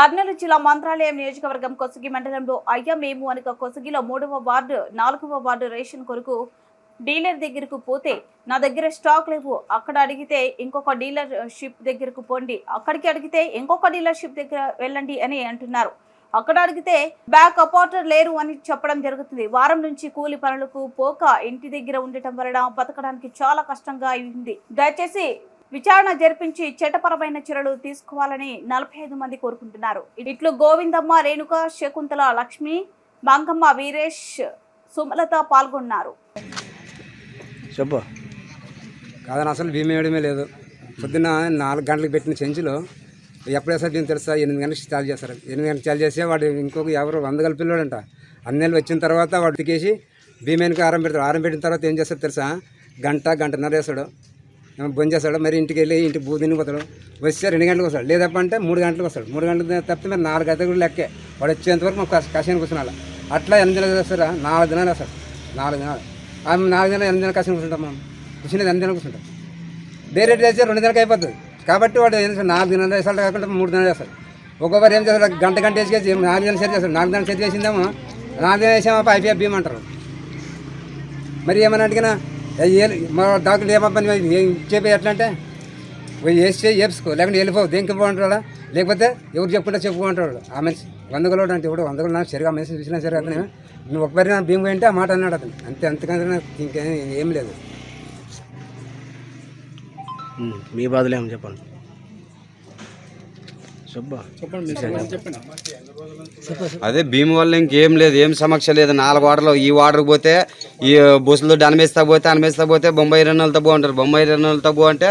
కర్నూలు జిల్లా మంత్రాలయం నియోజకవర్గం కొసగి మండలంలో అయ్యా మేము అనక కొసగిలో మూడవ వార్డు నాలుగవ వార్డు రేషన్ కొరకు డీలర్ దగ్గరకు పోతే నా దగ్గర స్టాక్ లేవు. అక్కడ అడిగితే ఇంకొక డీలర్ షిప్ దగ్గరకు పోండి. అక్కడికి అడిగితే ఇంకొక డీలర్ షిప్ దగ్గర వెళ్ళండి అని అంటున్నారు. అక్కడ అడిగితే బ్యాక్ అపార్టర్ లేరు అని చెప్పడం జరుగుతుంది. వారం నుంచి కూలి పనులకు పోక ఇంటి దగ్గర ఉండటం వలన బతకడానికి చాలా కష్టంగా అయింది. దయచేసి విచారణ జరిపించి చట్టపరమైన చర్యలు తీసుకోవాలని నలభై ఐదు మంది కోరుకుంటున్నారు. ఇట్లు గోవిందమ్మ రేణుక శకుంతల లక్ష్మి మంగమ్మ వీరేష్ సుమలత పాల్గొన్నారు. చెప్పు. కాదని అసలు భీమా వేయడమే లేదు. పొద్దున్న నాలుగు గంటలకు పెట్టిన చెంచులో ఎప్పుడేసారి వేస్తారు తెలుసా ఎనిమిది గంటలకు స్టార్ట్ చేస్తారు. ఎనిమిది గంటలకు స్టార్ట్ చేస్తే వాడు ఇంకొక ఎవరు వంద గల అన్ని అన్నెళ్ళు వచ్చిన తర్వాత వాడు తికేసి భీమేనికి ఆరం పెడతాడు. ఆరం పెట్టిన తర్వాత ఏం చేస్తారు తెలుసా? గంట గంటన్నర వేస్తాడు బొంది చేస్తాడు? మరి ఇంటికి వెళ్ళి ఇంటికి భూ తినిపోతాడు వస్తే రెండు గంటలకు వస్తాడు. లేదప్ప అంటే మూడు గంటలకు వస్తాడు. మూడు గంటలకు తప్పితే మరి నాలుగు గంటలకు కూడా లెక్కే. వాడు వచ్చేంతవరకు మాకు కషాయం కూర్చున్నాడు. అట్లా ఎనిమిది దినాలు వస్తారా నాలుగు దినాలు వస్తాడు. నాలుగు దినాలు. ఆమె నాలుగు దినాలు ఎనిమిది దినాలు కషాయం కూర్చుంటాం మనం. కూర్చునేది ఎనిమిది దినాలు కూర్చుంటాం. వేరే చేస్తే రెండు దినాలకు అయిపోతుంది. కాబట్టి వాడు ఏం నాలుగు దినాలు వేసాడు కాకుండా మూడు దినాలు వేస్తాడు ఒక్కొక్కరు ఏం చేస్తాడు గంట గంట వేసుకేసి నాలుగు దినాలు సెట్ చేస్తాడు నాలుగు దినాలు సెట్ చేసిందేమో? నాలుగు దినాలు వేసామో ఐపీఎఫ్ భీమ్ అంటారు. మరి ఏమన్నా అడిగినా ఏ మా డాక్టర్ ఏమబ్బని చెప్పి ఎట్లా అంటే పోయి వేసి లేకుంటే వెళ్ళిపో దేనికి పోంటాడా లేకపోతే ఎవరు చెప్పుకుంటే చెప్పుకుంటాడు ఆ మనిషి వందగలోడు అంటే ఇప్పుడు వందగలు నాకు సరిగా మనిషి చూసినా సరే అతను. నువ్వు ఒకరి నా భీమ్ అంటే ఆ మాట అన్నాడు అతను. అంతే అంతకంటే నాకు ఇంకేం ఏం లేదు. మీ బాధలు ఏమని చెప్పండి? అదే భీమ్ వల్ల ఇంకేం లేదు ఏం సమస్య లేదు. నాలుగు వాటర్లు ఈ వాటర్కి పోతే ఈ బస్సులు డనమేస్తా పోతే అనమేస్తా పోతే బొంబాయి రెన్నలతో పో అంటారు బొంబాయి రెన్నలతో అంటే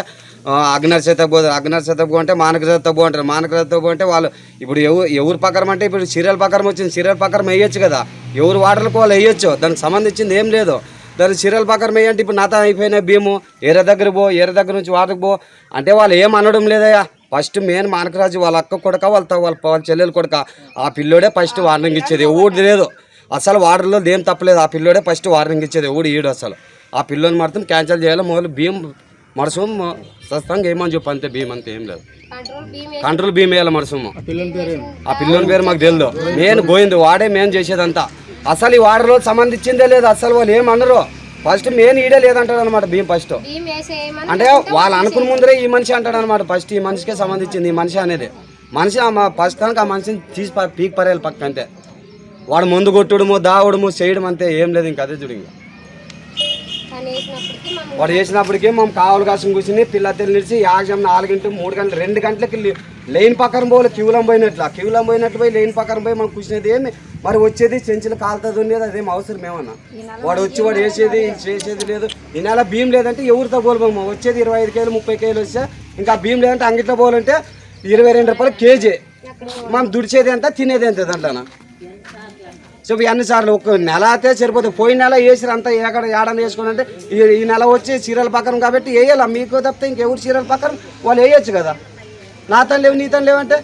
అగ్నర్ చేత పోతారు అగ్నర్ చేత పో అంటే మానక చేత పో అంటారు మానక చేత పో అంటే వాళ్ళు ఇప్పుడు ఎవరు ఎవరు ప్రకారం అంటే ఇప్పుడు సీరియల్ ప్రకారం వచ్చింది. సీరియల్ ప్రకారం వేయొచ్చు కదా. ఎవరు వాటర్లకు వాళ్ళు వేయొచ్చు. దానికి సంబంధించింది ఏం లేదు. దాని సీరియల్ ప్రకారం వేయంటే ఇప్పుడు నాత అయిపోయిన భీము. ఏరే దగ్గర పో ఏరే దగ్గర నుంచి వాటర్కి పో. అంటే వాళ్ళు ఏం అనడం లేదయ్యా. ఫస్ట్ మెయిన్ మానకరాజు వాళ్ళ అక్క కొడక వాళ్ళ త- వాళ్ళ వాళ్ళ చెల్లెలు కొడక. ఆ పిల్లోడే ఫస్ట్ వార్నింగ్ ఇచ్చేది. ఊడి లేదు అసలు వాటర్లో ఏం తప్పలేదు. ఆ పిల్లోడే ఫస్ట్ వార్నింగ్ ఇచ్చేది. ఊడి ఈడు అసలు. ఆ పిల్లోని మాత్రం క్యాన్సిల్ చేయాలి. మొదలు భీమ్ మరసం సస్తంగా ఏమని చెప్పు అంతే. భీమ్ అంతే ఏం లేదు. కంట్రోల్ భీమ్ వేయాలి. మరసము. ఆ పిల్లోని పేరు మాకు తెలియదు నేను గోయింది వాడే మేము చేసేదంతా. అసలు ఈ వాటర్లో సంబంధించిందే లేదు. అసలు వాళ్ళు ఏమన్నారు ఫస్ట్ మెయిన్ ఈడే లేదంటాడు అనమాట భీమ్ ఫస్ట్. అంటే వాళ్ళు అనుకున్న ముందరే ఈ మనిషి అంటాడు అనమాట ఫస్ట్ ఈ మనిషికే సంబంధించింది ఈ మనిషి అనేది. మనిషి ఫస్ట్ దానికి ఆ మనిషిని తీసి పీక్ పరేయాలి పక్క అంతే వాడు ముందు కొట్టుడము దావడము చేయడం అంతే ఏం లేదు ఇంకా అదే చూడు ఇంకా. తను వేసినప్పటికీ మనం వాడు చేసినప్పటికీ మేము కావాలి కాసం కూర్చుని పిల్ల తెలిసి యాగం నాలుగింటి మూడు గంటలు రెండు గంటలకి లైన్ పక్కన పోలే క్యూలం పోయినట్లు. ఆ క్యూలం పోయినట్లు పోయి లైన్ పక్కన పోయి మనం కూర్చునేది ఏమి మరి వచ్చేది చెంచులు కాలుతుంది ఉండేది అదేం అవసరం ఏమన్నా? వాడు వచ్చి వాడు వేసేది చేసేది లేదు. ఈ నెల భీమ్ లేదంటే ఎవరితో పోలమమ్మ వచ్చేది ఇరవై ఐదు కేలు ముప్పై కేలు వస్తే ఇంకా భీమ్ లేదంటే అంగిట్లో పోవాలంటే ఇరవై రెండు రూపాయలు కేజీ. మనం దుడిచేది ఎంత తినేది ఎంత దాంట్లో సో అన్ని సార్లు ఒక నెల అయితే సరిపోతుంది. పోయిన నెల వేసిరు అంతా ఎక్కడ ఏడని వేసుకుని అంటే ఈ నెల వచ్చి చీరల పక్కన కాబట్టి వేయాలి? మీకు తప్పితే ఇంకెవరు చీరల పక్కన వాళ్ళు వేయొచ్చు కదా. నా తను లేవు నీ తను లేవంటే?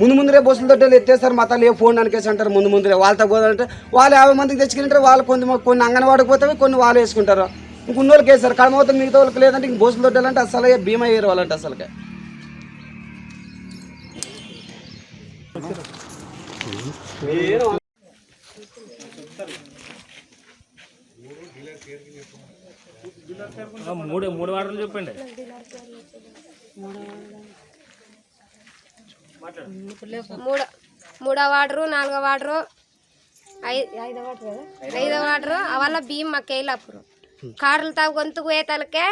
ముందు ముందురే బస్సులు తొట్టెలు ఎత్తేస్తారు మా తల్లి ఫోన్ అనుకేసి అంటారు ముందు ముందురే వాళ్ళతో పోదంటే వాళ్ళు యాభై మందికి తెచ్చుకుంటారు వాళ్ళు కొన్ని కొన్ని అంగన్వాడికి పోతే కొన్ని వాళ్ళు వేసుకుంటారు. ఇంకొన్ని వాళ్ళకి వేస్తారు. కడమవుతాం మిగతా వాళ్ళకి లేదంటే ఇంక బస్సులు తొట్టాలంటే అసలు బీమా వేయరు వాళ్ళంటే అసలుకే మూడు మూడు వారాలు చెప్పండి. మూడో మూడో వాటరు నాలుగో వాటరు ఐ- ఐదో వాటర్ ఐదో వాటరు అవల్ల బియ్యం మాకు వేయలేపురు కారులు తాగు గొంతుకు పోయేతలకే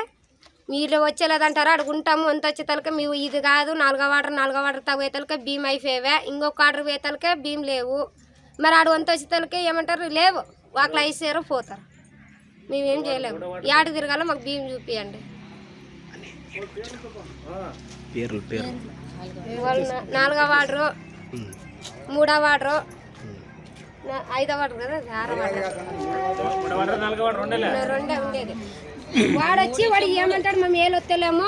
మీరు వచ్చేలేదంటారా అడుగుంటాము అంత వచ్చే తలకే మేము ఇది కాదు నాలుగో వాటర్ నాలుగో వాటర్ తాగు పోయేతలకే బియ్యం అయిపోయేవే ఇంకొక ఆర్డర్ పోయేతలకే బియ్యం లేవు. మరి ఆడు వంత వచ్చే తలకే ఏమంటారు లేవు వాకలు వేసారు పోతారు. మేమేం చేయలేము. యాడికి తిరగాలో మాకు బియ్యం చూపియండి. పేర్లు పేర్లు. నాలుగో వాటరు మూడో వాటరు నా- ఐదో వాటర్ కదా ఆరో వాటర్ మూడు వారాలు నాలుగు వారాలు రెండేలే నా రెండే ఉండేది. వాడు వచ్చి వాడు ఏమంటాడు మేము ఏళ్ళు వస్తలేము.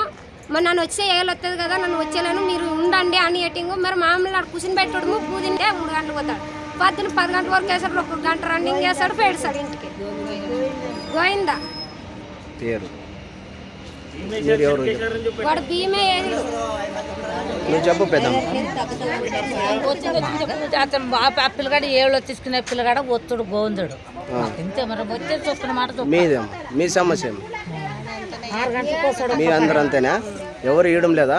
మరి నన్ను వచ్చే ఏళ్ళు వస్తుంది కదా నన్ను వచ్చేలేను మీరు ఉండండి అని ఎట్టింగు మరి మామూలు ఆడు కూర్చుని పెట్టడము పూదింటే మూడు గంటలు పోతాడు. పొద్దున్న పది గంటల వరకు వేసాడు ఒక గంట రన్నింగ్ చేస్తాడు పేడుస్తాడు ఇంటికి. గోయిందా పేరు మీరు ఎవరు వాడు ఏది? నువ్వు చెప్పు పెద్దమ్మ. అతను ఆ పిల్లగాడు ఏళ్ళు తీసుకునే పిల్లగాడ ఒత్తుడు గోందుడు ఇంతే మరి వచ్చే చొప్పున మాట మీ సమస్య ఏమో ఆరు గంటలకు వస్తాడు. మీ అందరు అంతేనా? ఎవరు ఇవ్వడం లేదా?